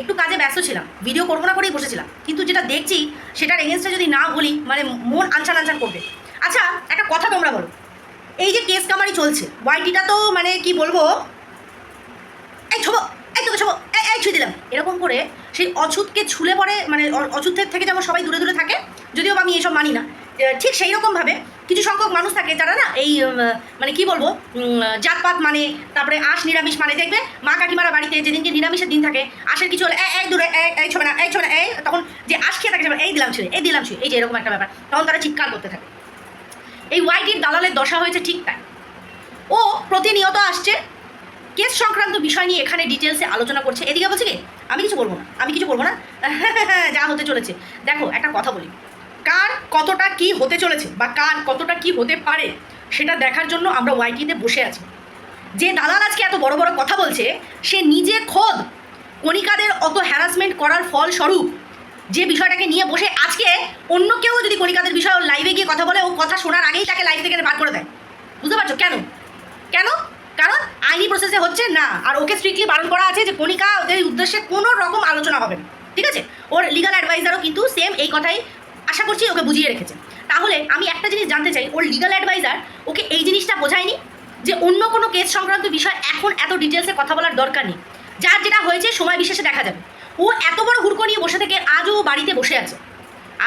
একটু কাজে ব্যস্ত ছিলাম ভিডিও করব না করেই বসেছিলাম। কিন্তু যেটা দেখছি, সেটার এগেনস্টে যদি না বলি মানে মন আনচান আনচান করবে। আচ্ছা একটা কথা তোমরা বলো। এই যে কেস কামারি চলছে ওয়াইটিটা তো মানে কি বলব? এই ছোবো, এই তোকে ছোবো, এই ছুঁয়ে দিলাম। এরকম করে সেই অছুতকে ছুলে পড়ে মানে অছুতের থেকে যেমন সবাই দূরে দূরে থাকে, যদিও আমি এসব মানি না ঠিক সেই রকমভাবে কিছু সংখ্যক মানুষ থাকে যারা না এই মানে কি বলব জাতপাত মানে তারপরে আঁশ, নিরামিষ মানে দেখবে মা কাকিমারা বাড়িতে যেদিনকে নিরামিষের দিন থাকে, আশের কিছু হলে এই দূরে এই ছবে না, এই ছবে না, এই, তখন যে আঁশ খেয়ে থাকে, এই দিলাম ছুঁয়ে, এই দিলাম ছুঁয়ে, এই যে এরকম একটা ব্যাপার, তখন তারা চিৎকার করতে থাকে। এই ওয়াইটির দালালের দশা হয়েছে ঠিক তাই। ও প্রতিনিয়ত আসছে, কেস সংক্রান্ত বিষয় নিয়ে এখানে ডিটেলসে আলোচনা করছে। এদিকে বলছে কি, আমি কিছু বলব না, আমি কিছু বলব না? যা হতে চলেছে। দেখো, একটা কথা বলি। কার কতটা কি হতে চলেছে বা কার কতটা কি হতে পারে সেটা দেখার জন্য আমরা ওয়াইটিতে বসে আছি। যে দালাল আজকে এত বড় বড় কথা বলছে, সে নিজে খোদ কণিকাদের অত হ্যারাসমেন্ট করার ফলস্বরূপ যে বিষয়টাকে নিয়ে বসে আজকে অন্য কেউ যদি কণিকাদের বিষয়ে লাইভে গিয়ে কথা বলে, ও কথা শোনার আগেই তাকে লাইভ থেকে বার করে দেয়। বুঝতে পারছ? কেন? কেন? কারণ আইনি প্রসেসে হচ্ছে না। আর ওকে স্ট্রিক্টলি বারণ করা আছে যে কণিকা ওদের উদ্দেশ্যে কোনো রকম আলোচনা হবে না। ঠিক আছে? ওর লিগাল অ্যাডভাইজারও কিন্তু সেম এই কথাই আশা করছি ওকে বুঝিয়ে রেখেছে। তাহলে আমি একটা জিনিস জানতে চাই, ওর লিগাল অ্যাডভাইজার ওকে এই জিনিসটা বোঝায়নি যে অন্য কোনো কেস সংক্রান্ত বিষয় এখন এত ডিটেলসে কথা বলার দরকার নেই। যার যেটা হয়েছে সময় বিশেষে দেখা যাবে। ও এত বড় হুড়কো নিয়ে বসে থেকে আজও বাড়িতে বসে আছে।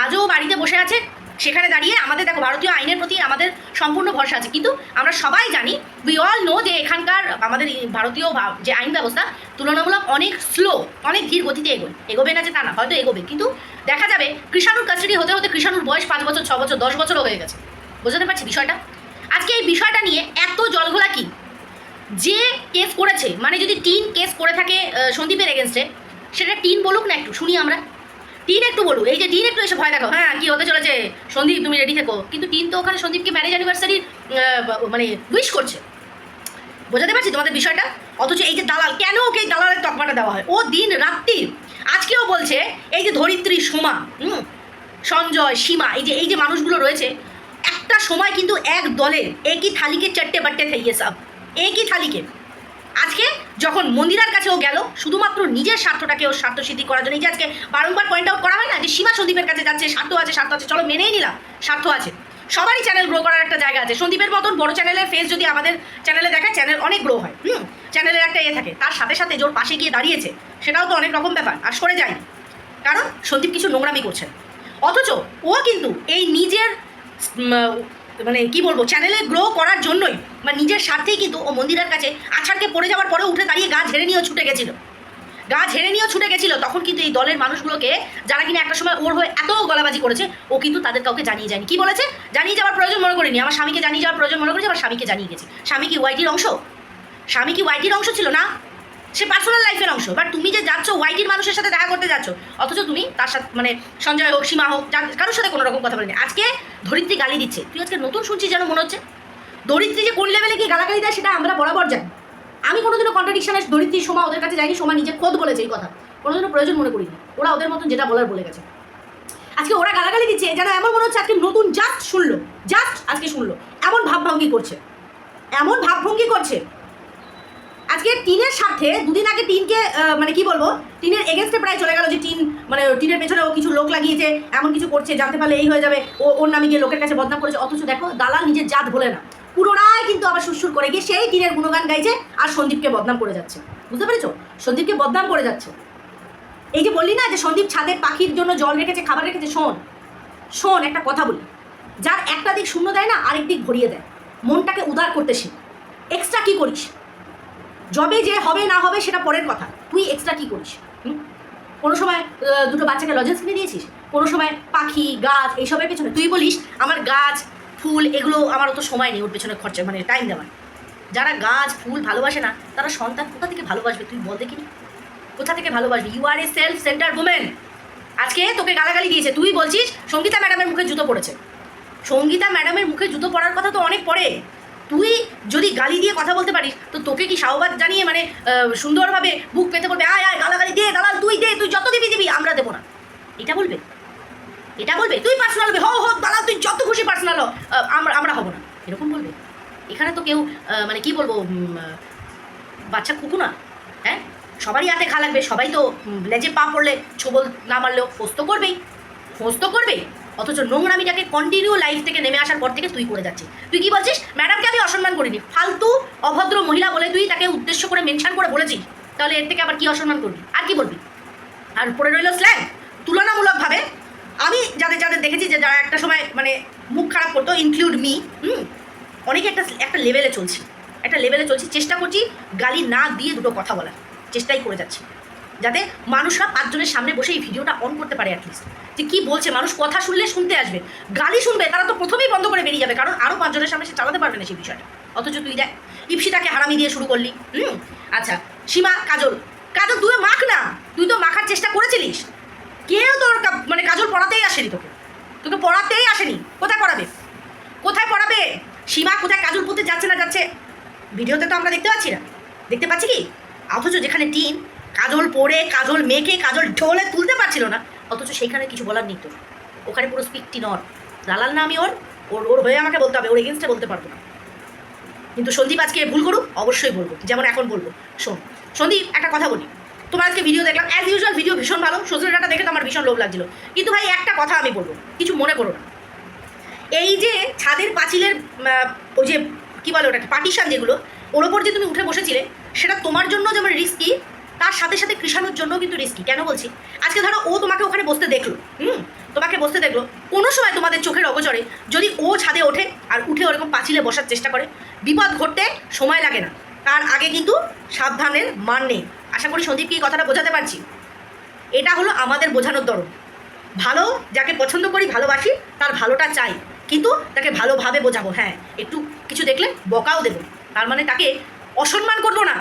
আজও বাড়িতে বসে আছে সেখানে দাঁড়িয়ে আমাদের দেখো ভারতীয় আইনের প্রতি আমাদের সম্পূর্ণ ভরসা আছে। কিন্তু আমরা সবাই জানি উই অল নো যে এখানকার আমাদের ভারতীয় যে আইন ব্যবস্থা তুলনামূলক অনেক স্লো অনেক ধীর গতিতে এগোয় এগোবে না যে তা না, হয়তো এগোবে। কিন্তু দেখা যাবে কৃষাণুর কাস্টাডি হতে হতে কৃষাণুর বয়স পাঁচ বছর, ছ বছর, দশ বছরও হয়ে গেছে। বোঝাতে পারছি বিষয়টা? আজকে এই বিষয়টা নিয়ে এত জলঘোলা কি? যে কেস করেছে মানে যদি টিন কেস করে থাকে সন্দীপের এগেনস্টে সেটা টিন বলুক না একটু, শুনি আমরা। টিন একটু বলুক এই যে টিন একটু এসে ভয় দেখো হ্যাঁ কি হতে চলেছে? সন্দীপ, তুমি রেডি থেকো। কিন্তু টিন তো ওখানে সন্দীপকে ম্যারেজ অ্যানিভার্সারি মানে উইশ করছে। বোঝাতে পারছি তোমাদের বিষয়টা? অথচ এই যে দালাল, কেন ওকে এই দালালের তকমাটা দেওয়া হয়? ও দিন রাত্রি, আজকেও বলছে, এই যে ধরিত্রী সোমা, হুম, সঞ্জয়, সীমা, এই যে এই যে মানুষগুলো রয়েছে, একটা সময় কিন্তু এক দলের একই থালিকে চারটে বাট্টে থাইয়ে সব একই থালিকে? আজকে যখন মন্দিরার কাছে ও গেল, শুধুমাত্র নিজের স্বার্থটাকে ও স্বার্থ সিদ্ধি করার জন্য। এই যে আজকে বারংবার পয়েন্ট আউট করা হয় না, যে সীমা সন্দীপের কাছে যাচ্ছে স্বার্থ আছে স্বার্থ আছে, চলো মেনেই নিলাম স্বার্থ আছে। সবারই চ্যানেল গ্রো করার একটা জায়গা আছে। সন্দীপের মতন বড় চ্যানেলের ফেস যদি আমাদের চ্যানেলে দেখায় চ্যানেল অনেক গ্রো হয়। হুম চ্যানেলের একটা ইয়ে থাকে। তার সাথে সাথে জোর পাশে গিয়ে দাঁড়িয়েছে, সেটাও তো অনেক রকম ব্যাপার, আর সরে যায় কারণ সন্দীপ কিছু নোংরামি করছে অথচ ও কিন্তু এই নিজের মানে কি বলব চ্যানেলে গ্রো করার জন্যই বা নিজের স্বার্থেই কিন্তু ও মন্দিরের কাছে আছাড়কে পড়ে যাওয়ার পরে উঠে দাঁড়িয়ে গা ঝেড়ে নিয়েও ছুটে গেছিল। গা ঝেড়ে নিয়েও ছুটে গেছিল, তখন কিন্তু এই দলের মানুষগুলোকে যারা কিনা একটা সময় ওর হয়ে এত গলাবাজি করেছে, ও কিন্তু তাদের কাউকে জানিয়ে যায়নি। কি বলেছে? জানিয়ে যাওয়ার প্রয়োজন মনে করিনি, আমার স্বামীকে জানিয়ে যাওয়ার প্রয়োজন মনে করেছি আমার স্বামীকে জানিয়ে গেছি। স্বামী কি ওয়াইটির অংশ? স্বামী কি ওয়াইটির অংশ ছিল না? সে পার্সোনাল লাইফের অংশ। বাট তুমি যে যাচ্ছ ওয়াইটির মানুষের সাথে দেখা করতে যাচ্ছ, অথচ তুমি তার সাথে মানে সঞ্জয় হোক, সীমা হোক কারোর সাথে কোনো রকম কথা বলিনি। আজকে ধরিত্রী গালি দিচ্ছে। তুই আজকে নতুন শুনছিস যেন মনে হচ্ছে? ধরিত্রী যে কোন লেভেলে গিয়ে গালাগালি দেয় সেটা আমরা বরাবর জানি। আমি কোনোদিনও কন্ট্রাডিকশনের ধরিত্রী সোমা ওদের কাছে যাইনি, সোমা নিজে খোদ বলেছে এই কথা। কোনোদিনও প্রয়োজন মনে করিনি। ওরা ওদের মতন যেটা বলার বলে গেছে। আজকে ওরা গালাগালি দিচ্ছে, যেন এমন মনে হচ্ছে আজকে নতুন জাস্ট শুনলো। জাস্ট আজকে শুনলো। এমন ভাবভঙ্গি করছে। এমন ভাবভঙ্গি করছে আজকে টিনের সাথে দুদিন আগে টিনকে মানে কি বলব, টিনের এগেনস্টে প্রায় চলে গেল যে টিন মানে টিনের পেছনে ও কিছু লোক লাগিয়েছে, এমন কিছু করছে, জানতে পারলে এই হয়ে যাবে। ও, ওর নামে গিয়ে লোকের কাছে বদনাম করেছে, অথচ দেখো, দালাল নিজের জাত বলে না। পুরোটাই কিন্তু আবার সুরসুর করে গিয়ে সেই টিনের গুণগান গাইছে আর সন্দীপকে বদনাম করে যাচ্ছে। বুঝতে পেরেছ? সন্দীপকে বদনাম করে যাচ্ছে। এই যে বললি না যে সন্দীপ ছাদের পাখির জন্য জল রেখেছে, খাবার রেখেছে, শোন। শোন, একটা কথা বলি। যার একটা দিক শূন্য দেয় না, আরেক দিক ভরিয়ে দেয়। মনটাকে উদার করতে শিখ। এক্সট্রা কি করিস? জবে যে হবে না হবে সেটা পরের কথা। তুই এক্সট্রা কি করিস? কোনো সময় দুটো বাচ্চাকে লজেন্স কিনে দিয়েছিস? কোনো সময় পাখি, গাছ, এইসবের পেছনে। তুই বলিস, আমার গাছ, ফুল, এগুলো আমার অত সময় নেই ওর পেছনে খরচা মানে টাইম দেওয়ার। যারা গাছ, ফুল ভালোবাসে না, তারা সন্তান কোথা থেকে ভালোবাসবে? তুই বল দেখিনি কোথা থেকে ভালোবাসবি? You are a self centre women আজকে তোকে গালাগালি দিয়েছে। তুই বলছিস, সঙ্গীতা ম্যাডামের মুখে জুতো পড়েছে। সঙ্গীতা ম্যাডামের মুখে জুতো পড়ার কথা তো অনেক পরে তুই যদি গালি দিয়ে কথা বলতে পারিস, তো তোকে কি সাহবাদ জানিয়ে মানে সুন্দরভাবে বুক পেতে বলবে আয় আয়, গালাগালি দে, দালাল, তুই দে, তুই যত দিবি দিবি, আমরা দেবো না। এটা বলবে? এটা বলবে? তুই পার্সোনাল হবে। হো হো, দালাল, তুই যত খুশি পার্সোনাল আমরা আমরা হব না। এরকম বলবে? এখানে তো কেউ মানে কি বলব বাচ্চা কুকু না হ্যাঁ? সবারই হাতে খা লাগবে। সবাই তো লেজে পা পড়লে ছবল না মারলেও খোঁজ তো করবেই। খোঁজ তো করবেই। অথচ নোংরামিটাকে কন্টিনিউ লাইফ থেকে নেমে আসার পর থেকে তুই করে যাচ্ছিস। তুই কি বলছিস? ম্যাডামকে আমি অসম্মান করিনি। ফালতু, অভদ্র মহিলা বলে তুই তাকে উদ্দেশ্য করে মেনশন করে বলেছিস, তাহলে এর থেকে আবার কি অসম্মান করবি? আর কি বলবি? আর পড়ে রইল স্ল্যাং তুলনামূলকভাবে আমি যাদের যাদের দেখেছি যে যারা একটা সময় মানে মুখ খারাপ করতো ইনক্লুড মি হুম? অনেকে একটা একটা লেভেলে চলছি। একটা লেভেলে চলছি, চেষ্টা করছি গালি না দিয়ে দুটো কথা বলার। চেষ্টাই করে যাচ্ছি। যাতে মানুষরা পাঁচজনের সামনে বসে এই ভিডিওটা অন করতে পারে অ্যাটলিস্ট যে কী বলছে, মানুষ কথা শুনলে শুনতে আসবে। গালি শুনবে, তারা তো প্রথমেই বন্ধ করে বেরিয়ে যাবে, কারণ আরও পাঁচজনের সামনে সে চালাতে পারবে না সেই বিষয়টা। অথচ তুই দেখ ইপসিতাকে হারামি দিয়ে শুরু করলি, হুম? আচ্ছা সীমা, কাজল। কাজল তুই মাখ না। তুই তো মাখার চেষ্টা করেছিলিস। কেউ তোর মানে কাজল পড়াতেই আসেনি তোকে। তোকে পড়াতেই আসেনি। কোথায় পড়াবে? কোথায় পড়াবে? সীমা, কোথায় কাজল পড়তে যাচ্ছে না যাচ্ছে? ভিডিওতে তো আমরা দেখতে পাচ্ছি না। দেখতে পাচ্ছি কি? অথচ যেখানে টিন কাজল পরে কাজল মেখে, কাজল ঢোলে তুলতে পারছিল না। অথচ সেইখানে কিছু বলার নেই তোর ওখানে পুরো স্পিকটি নর দালাল না আমি ওর ওর ওর হয়ে আমাকে বলতে হবে, ওর এগেনস্টে বলতে পারব না। কিন্তু সন্দীপ আজকে ভুল করুক, অবশ্যই বলব, যেমন এখন বলব। শোন, সন্দীপ, একটা কথা বলি। তোমার আজকে ভিডিও দেখলাম। অ্যাজ ইউজুয়াল ভিডিও ভীষণ ভালো। সজনে ডাটা দেখে তো আমার ভীষণ লোভ লাগছিল। কিন্তু ভাই, একটা কথা আমি বলব, কিছু মনে করো না। এই যে ছাদের পাঁচিলের ওই যে, কী বলে ওটাকে, পার্টিশন যেগুলো, ওর ওপর যে তুমি উঠে বসেছিলে, সেটা তোমার জন্য যেমন রিস্কি তার সাথে সাথে কৃষাণুর জন্য কিন্তু রিস্কি কেন বলছি? আজকে ধরো ও তোমাকে ওখানে বসতে দেখল, হুম? তোমাকে বসতে দেখল, কোনো সময় তোমাদের চোখের অগোচরে যদি ও ছাদে ওঠে আর উঠে ওরকম পাঁচিলে বসার চেষ্টা করে, বিপদ ঘটতে সময় লাগে না। তার আগে কিন্তু সাবধানের মান নেই। আশা করি সন্দীপকে এই কথাটা বোঝাতে পারছি। এটা হলো আমাদের বোঝানোর দরদ ভালো যাকে পছন্দ করি, ভালোবাসি, তার ভালোটা চাই। কিন্তু তাকে ভালোভাবে বোঝাবো হ্যাঁ একটু কিছু দেখলে বকাও দেবো। তার মানে তাকে অসম্মান করব না।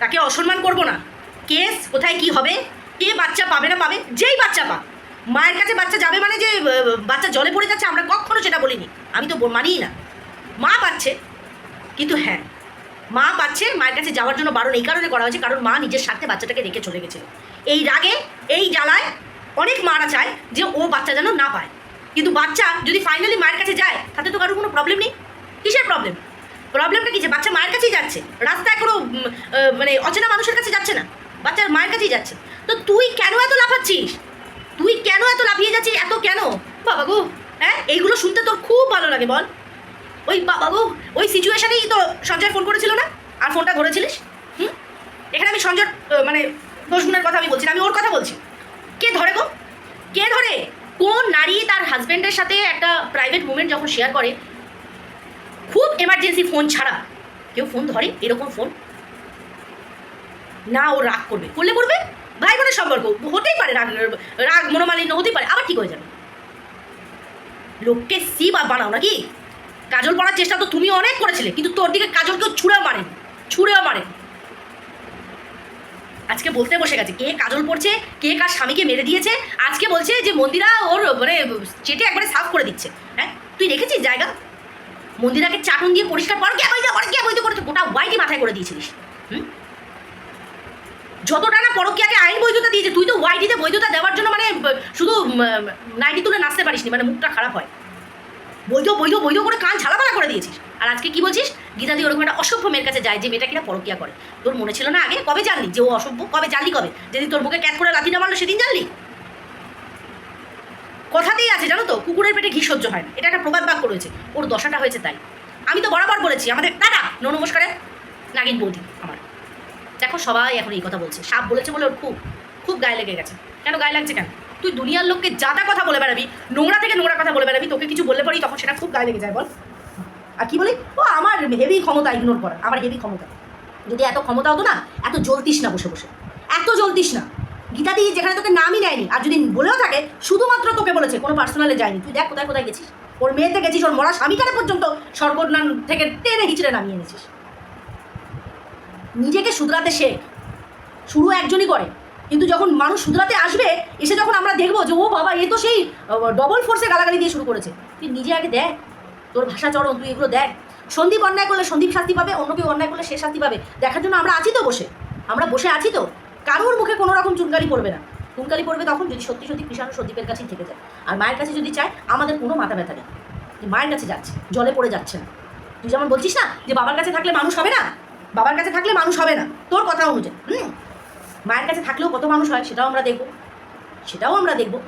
তাকে অসম্মান করব না। কেস, কোথায় কি হবে? কে বাচ্চা পাবে না পাবে? যেই বাচ্চা পা মায়ের কাছে বাচ্চা যাবে মানে যে বাচ্চা জলে পড়ে যাচ্ছে, আমরা কখনো সেটা বলিনি। আমি তো মানিই না। মা পাচ্ছে, কিন্তু হ্যাঁ মা পাচ্ছে, মায়ের কাছে যাওয়ার জন্য বারণ এই কারণে করা হয়েছে, কারণ মা নিজের স্বার্থে বাচ্চাটাকে রেখে চলে গেছিল। এই রাগে, এই জ্বালায় অনেক মারা চায় যে ও বাচ্চা যেন না পায়। কিন্তু বাচ্চা যদি ফাইনালি মায়ের কাছে যায়, তাতে তো কারোর কোনো প্রবলেম নেই। কিসের প্রবলেম প্রবলেমটা কি যে বাচ্চা মায়ের কাছেই যাচ্ছে? রাস্তায় কোনো মানে অচেনা মানুষের কাছে যাচ্ছে না। বাচ্চার মায়ের কাছেই যাচ্ছে। তো তুই কেন এত লাফাচ্ছিস? তুই কেন এত লাফিয়ে যাচ্ছিস? এত কেন? বাবা গো হ্যাঁ? এইগুলো শুনতে তোর খুব ভালো লাগে, বল। ওই বাবা গো, ওই সিচুয়েশানেই তো সঞ্জয় ফোন করেছিল না? আর ফোনটা ধরেছিলিস? হুম? এখানে আমি সঞ্জয় মানে দোষগুণের কথা আমি বলছি আমি ওর কথা বলছি। কে ধরে গো? কে ধরে? কোন নারী তার হাজব্যান্ডের সাথে একটা প্রাইভেট মুমেন্ট যখন শেয়ার করে খুব এমার্জেন্সি ফোন ছাড়া। কেউ ফোন ধরে, এরকম ফোন না, ও রাগ করবে। করলে করবে? ভাই বোনের সম্পর্ক। হতেই পারে রাগ রাগ মনোমালিন্য হতেই পারে, আবার ঠিক হয়ে যাবে। লোককে সি বা বানাও নাকি? কাজল পড়ার চেষ্টা তো তুমি অনেক করেছিলে, কিন্তু তোর দিকে কাজল কেউ ছুঁড়েও মারেন ছুঁড়েও মারেন আজকে বলতে বসে গেছে, কে কাজল পড়ছে, কে কার স্বামীকে মেরে দিয়েছে, আজকে বলছে যে মন্দিরা ওর মানে চেটে একবারে সাফ করে দিচ্ছে। হ্যাঁ? তুই রেখেছিস জায়গা? মন্দিরাকে চাটন দিয়ে পরিষ্কার পর কে বইতে পর কে বইতে করে গোটা হোয়াইটই মাথায় করে দিয়েছিলিস। হুম? যতটা না পরকিয়াকে আইন বৈধতা দিয়েছে, তুই তো ওয়াইটিতে বৈধতা দেওয়ার জন্য মানে শুধু নাইটি তুলে নাচতে পারিসনি মানে মুখটা খারাপ হয়। বৈধ বৈধ বৈধ করে কান ঝালাপালা করে দিয়েছিস। আর আজকে কি বলছিস? গীতাদি ওরকম একটা অসভ্য মেয়ের কাছে যায়, যে মেয়েটা কিনা পরকিয়া করে। তোর মনে ছিল না আগে? কবে জানলি? যে ও অসভ্য? কবে জানলি কবে? যেদিন তোর মুখে ক্যাট করে লাথিটা মারলো সেদিন জানলি? কথাতেই আছে, জানো তো? কুকুরের পেটে ঘি সহ্য হয় না। এটা একটা প্রবাদ বাক্য রয়েছে। ওর দশাটা হয়েছে তাই। আমি তো বরাবর বলেছি, আমাদের দাদা ন নমস্কারে নাগিন বৌদি, আমার। দেখো, সবাই এখন এই কথা বলছে। সাপ বলেছে বলে ওর খুব খুব গায়ে লেগে গেছে। কেন গায়ে লাগছে কেন? তুই দুনিয়ার লোককে যাতা কথা বলে বেড়াবি, নোংরা থেকে নোংরা কথা বলে বেড়াবি, তোকে কিছু বললে পরেই তখন সেটা খুব গায়ে লেগে যায়, বল। আর কি বলি? ও, আমার হেভি ক্ষমতা ইগনোর করা, আমার হেভি ক্ষমতা। যদি এত ক্ষমতা হতো না, এত জ্বলতিস না বসে বসে। এত জ্বলতিস না। গীতাদি যেখানে তোকে নামই নেয়নি। আর যদি বলেও থাকে, শুধুমাত্র তোকে বলেছে, কোনো পার্সোনালে যায়নি। তুই দেখ কোথায় কোথায় গেছিস। ওর মেয়েতে গেছিস, ওর মরা স্বামীকারে পর্যন্ত স্বর্গনান থেকে টেনে হিচড়ে নামিয়ে এনেছিস। নিজেকে শুধরাতে শেখ। শুরু একজনই করে। কিন্তু যখন মানুষ শুধরাতে আসবে, এসে যখন আমরা দেখব যে, ও বাবা, এ তো সেই ডবল ফোর্সে গালাগালি দিয়ে শুরু করেছে। তুই নিজে আগে দেখ। তোর ভাষা চরণ তুই এগুলো দেখ। সন্দীপ অন্যায় করলে সন্দীপ শাস্তি পাবে, অন্য কেউ অন্যায় করলে সে শাস্তি পাবে। দেখার জন্য আমরা আছি তো বসে। আমরা বসে আছি তো। কারোর মুখে কোনো রকম চুনকালি পড়বে না। চুনকালি পড়বে তখন যদি সত্যি সত্যি কৃষাণু সন্দীপের কাছেই থেকে যায়। আর মায়ের কাছে যদি চায়, আমাদের কোনো মাথা ব্যথা নেই। মায়ের কাছে যাচ্ছে, জলে পড়ে যাচ্ছে না। তুই যেমন বলছিস না যে বাবার কাছে থাকলে মানুষ হবে না, বাবার কাছে থাকলে মানুষ হবে না। তোর কথা অনুযায়ী, হুম? মায়ের কাছে থাকলেও কত মানুষ হয় সেটাও আমরা দেখব। সেটাও আমরা দেখব।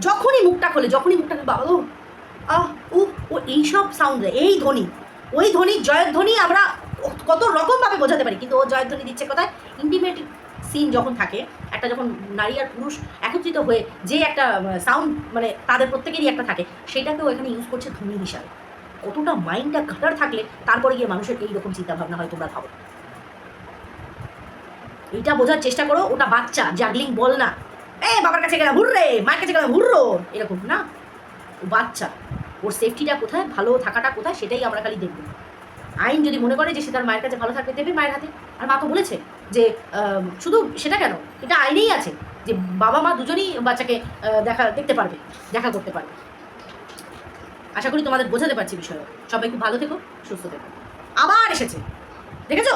যখনই মুখটা খোলে, যখনই মুখটা বাবা ও আহ ও এইসব সাউন্ড এই ধ্বনি, ওই ধ্বনি, জয়ধ্বনি আমরা ও- কত রকমভাবে বোঝাতে পারি, কিন্তু ও জয়ধ্বনি দিচ্ছে কোথায়? ইন্টিমেট সিন যখন থাকে, একটা যখন নারী আর পুরুষ একত্রিত হয়ে যে একটা সাউন্ড মানে তাদের প্রত্যেকেরই একটা থাকে সেটাকেও এখানে ইউজ করছে ধ্বনি হিসাবে। কতটা মাইন্ডটা ঘাটার থাকলে তারপরে গিয়ে মানুষের এইরকম চিন্তাভাবনা হয় তোমরা ভাবো। এইটা বোঝার চেষ্টা করো, ওটা বাচ্চা জাগলিং বল না। এ, বাবার কাছে গেলাম, হুররে! মায়ের কাছে গেলাম, হুররো! এরকম না। ও বাচ্চা। ওর সেফটিটা কোথায়? ভালো থাকাটা কোথায়? সেটাই আমরা খালি দেখব। আইন যদি মনে করে যে সে তার মায়ের কাছে ভালো থাকতে দেবে মায়ের হাতে, আর মা তো বলেছে যে শুধু সেটা কেন? এটা আইনেই আছে যে বাবা মা দুজনেই বাচ্চাকে দেখা, দেখতে পারবে, দেখা করতে পারবে। আশা করি তোমাদের বোঝাতে পারছি বিষয় সবাই খুব ভালো থেকো, সুস্থ থেকো। আবার এসেছে। দেখেছ?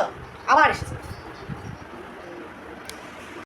আবার এসেছে।